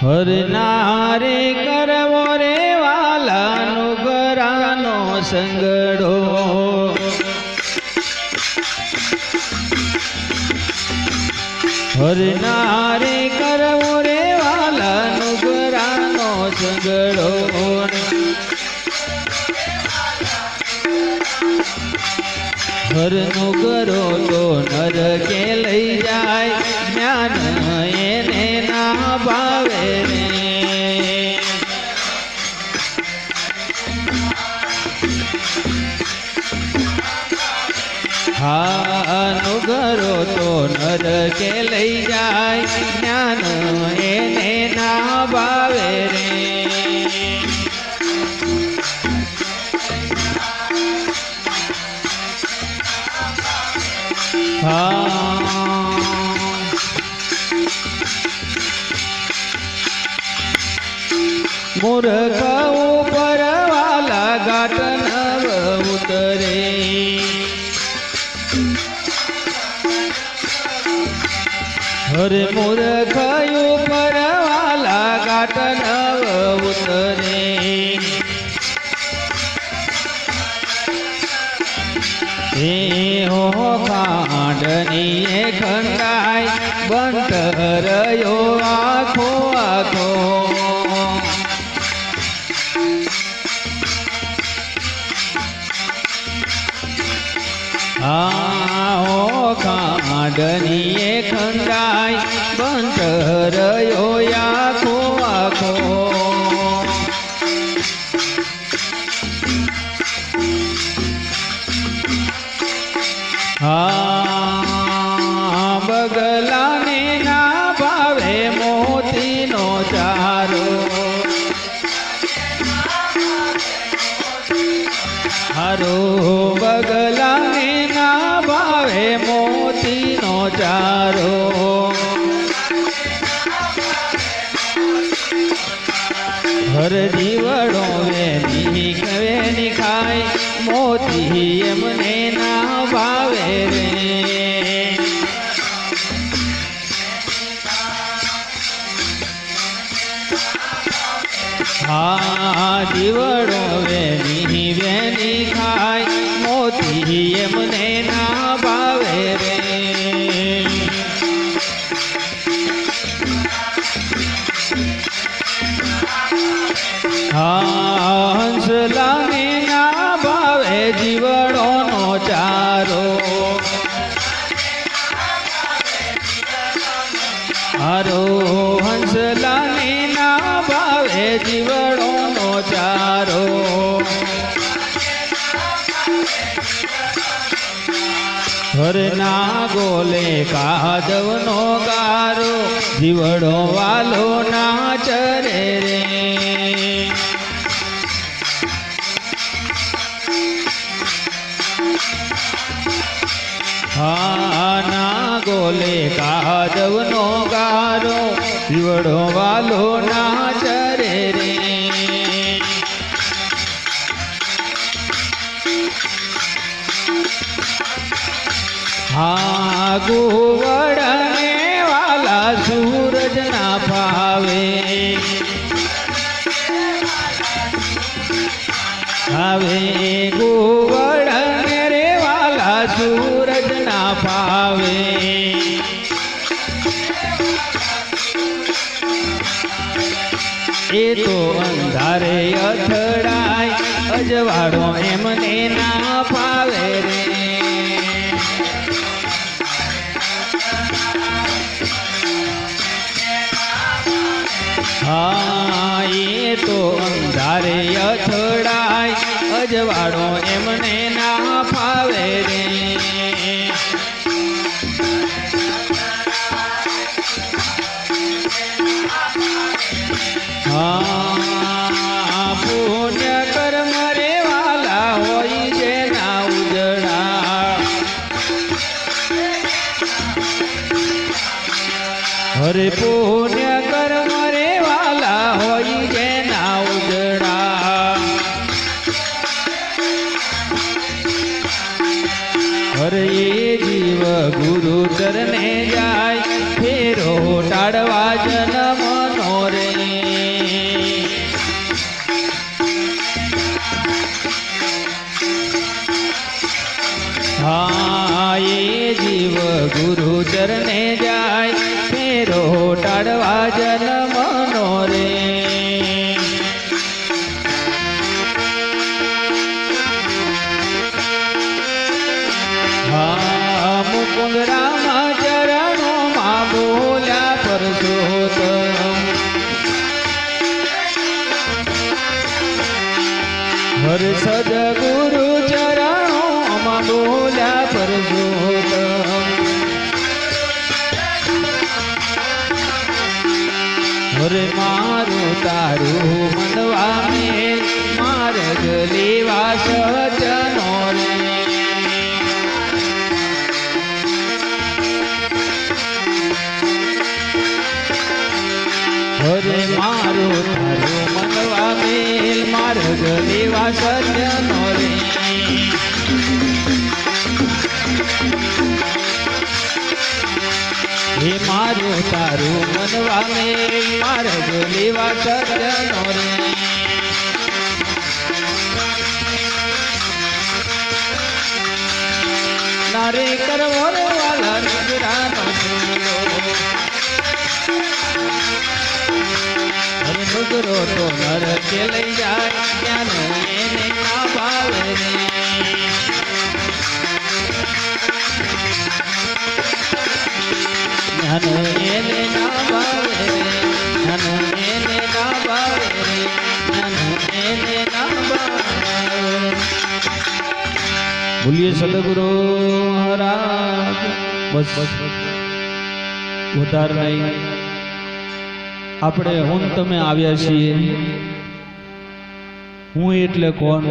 હરનારે કરવો રે વાલાનો ગરાનો સંગડો. હરનારે કરવો ઘરનું કરો તો નર કે લઈ જાય. જ્ઞાન એને ના ભાવે રે. હા કરો તો નર કે લઈ જાય. જ્ઞાન એને ના ભાવે રે. હા. મૂર્ખ ઉપર વાલા ગાટ નવ ઉતરે. હરે મૂર્ખ ઉપર વાલા ગાટ નવ ઉતરે. હે હો ખાંડની એ ખંડાય બંધ આખો આખો. આ હો ખાંડની એ ખંડાય બંધ ચારો હર જીવડો વેની કવે નિખાય મોતી એમને ના ભાવે રે. હા, જીવડો વેની વેની ખાય ચારો. હરો હંસલાની ના ભાવે જીવડોનો ચારો. ઘરના ગોલે કાદવનો ગારો. જીવડો વાલો ના ચરે રે. ના ગોલે કાદવનો ગારો પીવડો વાલો ના ચરે રે. હા ગોવડને વાલા સૂરજ ના ભાવે આવે ગોવડને એ તો અંધારે અથડાય, અજવાળો એમને ના પાવે રે. હા, એ તો અંધારે અથડાય, અજવાળો એમને ના ફાવે રે. હરે પુણ્ય કર્મ રે વાલા હોય જેના ઉજડા હરે જીવ ગુરુ ચરને જાય, ફેરો ટાળવા જન્મ નો રે. હા, એ જીવ ગુરુ ચરને રામ ચરણો માં બોલ્યા પરસોત્તમ. હર સદગુરુ ચરણો માં બોલ્યા પરસોત્તમ. હરે મારું તારું મનવા મેલ માર્ગ લેવા હે મારું તારું મનવા મેલ માર્ગ લેવા સજનો રે. નારે કરવો રે વાલા નુગરાનો અરે નુગરો તો નર કે લઈ જાય જ્ઞાન એને ના ભાવે રે. જ્ઞાન એને ના ભાવે બોલીએ સદગુરુ મહારાજ, બસ. વધારે નહીં. આપણે હું તમે આવ્યા છીએ. હું એટલે કોણ?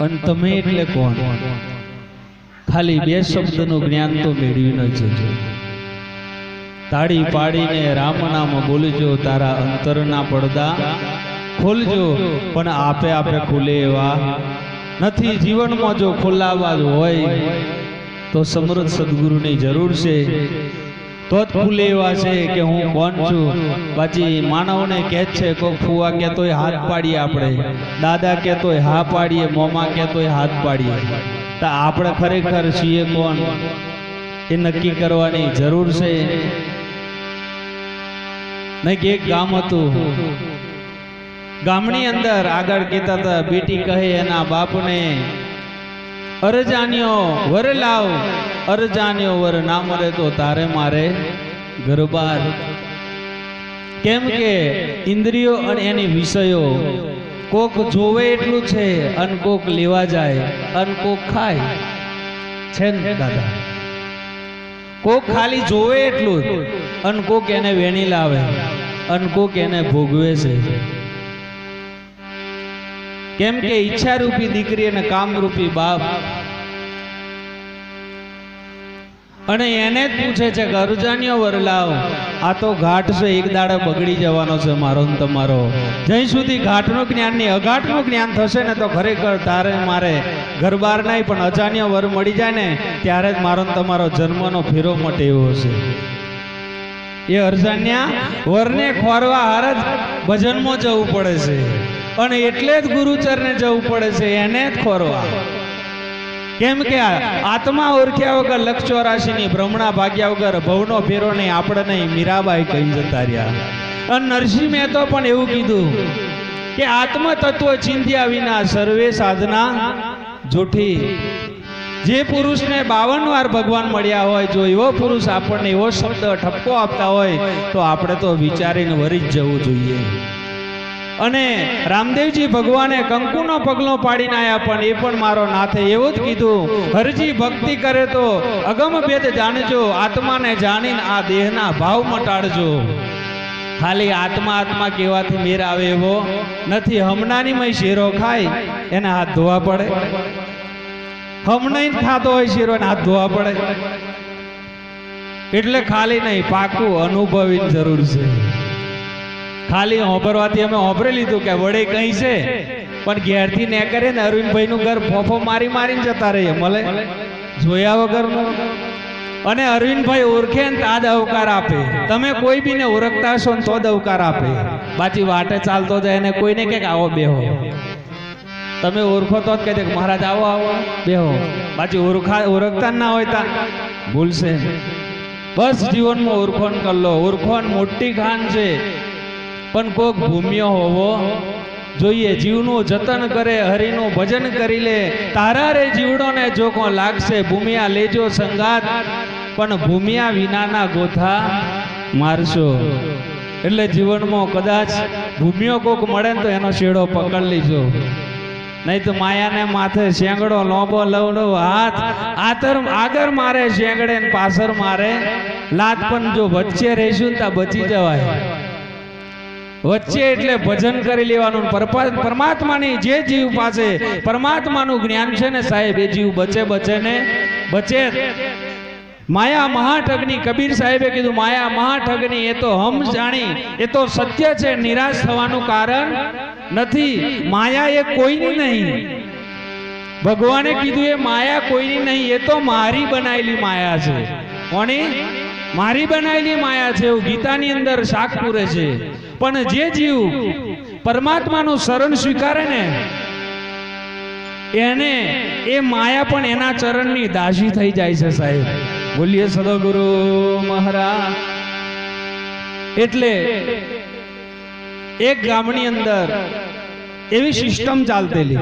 અને તમે એટલે કોણ? ખાલી બે શબ્દનું જ્ઞાન તો મેળવી ન જજો. તાળી પાડીને રામ નામ બોલજો તારા અંતરના પડદા ખોલજો પણ આપે આપે ખુલે એવા નથી જીવનમાં જો ખુલ્લાવા જ હોય તો સમૃદ્ધ સદગુરુની જરૂર છે. તો જ ખુલે એવા છે કે હું કોણ છું? પછી માનવને કહે છે કોક ફુવા કહેતોય હાથ પાડીએ આપણે. દાદા કહેતોય હા પાડીએ મોમા કહેતોય હાથ પાડીએ. તો આપણે ખરેખર છીએ કોણ? એ નક્કી કરવાની જરૂર છે. નહીં એક ગામ હતું. ગામની અંદર આગળ કહેતા હતા, બેટી કહે એના બાપને, અરજાન્યો વર લાવ, અરજાન્યો વર ના મરે તો તારે મારે ગરબાર કેમ કે ઇન્દ્રિયો અને એની વિષયો કોક જોવે એટલું છે અને કોક લેવા જાય અને કોક ખાય. છે ને, દાદા? કોક ખાલી જોવે એટલું જ, અને કોક એને વેણી લાવે, અને કોક એને ભોગવે છે. કેમ કે ઈચ્છારૂપી દીકરી અને કામરૂપી બાપ અને એને જ પૂછે છે કે અરજાન્યો વરલાવ આ તો ઘાટ છે, એક દાડે બગડી જવાનો છે મારો ને તમારો. જ્યાં સુધી ઘાટનું જ્ઞાન નહીં, અઘાટનું જ્ઞાન થશે ને તો ખરેખર તારે મારે ઘર બાર નહીં, પણ અજાન્યો વર મળી જાય ને, ત્યારે જ મારો ને તમારો જન્મનો ફેરો મટે એવો છે. એ અરજાન્યા વરને ખોરવા હાર જ ભજનમાં જવું પડે છે. અને એટલે જ ગુરુચરને જવું પડે છે, એને જ ખોરવા. કેમ કે આત્મા ઓળખ્યા વગર લક્ષ રાશિની ભ્રમણા ભાગ્યા વગર ભવનો ફેરો નહીં, આપણને મીરાબાઈ કહી જતા રહ્યા. અને નરસિંહ મહેતો પણ એવું કીધું કે આત્મ તત્વ ચિંત્યા વિના સર્વે સાધના જૂઠી. જે પુરુષને બાવન વાર ભગવાન મળ્યા હોય, જો એવો પુરુષ આપણને એવો શબ્દ ઠપકો આપતા હોય, તો આપણે તો વિચારીને વરી જ જવું જોઈએ. અને રામદેવજી ભગવાને કંકુનો પગલો પાડીને આવ્યા પણ એ પણ મારો નાથે એવું જ કીધું, હરજી ભક્તિ કરે તો અગમ ભેદ જાણજો, આત્માને જાણીને આ દેહના ભાવ મટાડજો. ખાલી આત્મા આત્મા કહેવાથી મેર આવે એવો નથી. હમણાંની મય શેરો ખાય, એને હાથ ધોવા પડે. હમણાં ખાતો હોય શેરો હાથ ધોવા પડે. એટલે ખાલી નહીં, પાકું અનુભવી જરૂર છે. ખાલી હોભરવાથી અમે હોભરી લીધું કે વડે કઈ છે? પણ ઘેરથી ને કરે ને અરવિંદભાઈ નું ઘર ફોફો મારી મારીને જતા રહીએ, મળે? જોયા વગરનું. અને અરવિંદભાઈ ઓળખે ને તાદ અવકાર આપે. તમે કોઈ બી ને ઓળખતા હશો ને તો જ અવકાર આપે. બાકી વાટે ચાલતો જાય ને કોઈને કે આવો બેહો. તમે ઓળખો તો જ કહી દે મહારાજ, આવો આવો. બેહો. બાકી ઓળખા, ઓળખતા ના હોય તા. ભૂલશે. બસ જીવનમાં ઓળખોન કર લો ઓળખોન મોટી ખાન છે. પણ કોક ભૂમ્યો હોવો જોઈએ. જીવનું જતન કરે, હરિનું ભજન કરી લે. તારા રે જીવડોને જો કો લાગશે, ભૂમિયા લેજો સંગાત પણ ભૂમિયા વિનાના ગોથા મારશો. એટલે જીવનમાં કદાચ ભૂમિયો કોક મળે ને તો એનો શેડો પકડ લીજો. નહીં તો માયાને માથે શેંગડો, લોબો, લવડો, હાથ, આતર આગળ મારે, શેંગડે પાછળ મારે. લાત પણ જો વચ્ચે રહીશું ને ત્યાં બચી જવાય. વચ્ચે એટલે ભજન કરી લેવાનું. પરમાત્માની જે જીવ પાસે પરમાત્માનું જ્ઞાન છે ને સાહેબ, એ જીવ બચે બચે ને બચે. માયા મહાઠગની કબીર સાહેબે કીધું, માયા મહાઠગની, એ તો હમ જાણી, એ તો સત્ય છે, નિરાશ થવાનું કારણ નથી. માયા એ કોઈની નહીં. ભગવાને કીધું, એ માયા કોઈની નહીં, એ તો મારી બનાવેલી માયા છે. કોની? મારી બનાવેલી માયા છે એવું ગીતાની અંદર શાક પૂરે છે. પણ જે જીવ પરમાત્માનું શરણ સ્વીકારે ને, એને એ માયા પણ એના ચરણની દાસી થઈ જાય છે સાહેબ. બોલીએ સદગુરુ મહારાજ. એટલે એક ગામની અંદર એવી સિસ્ટમ ચાલતેલી.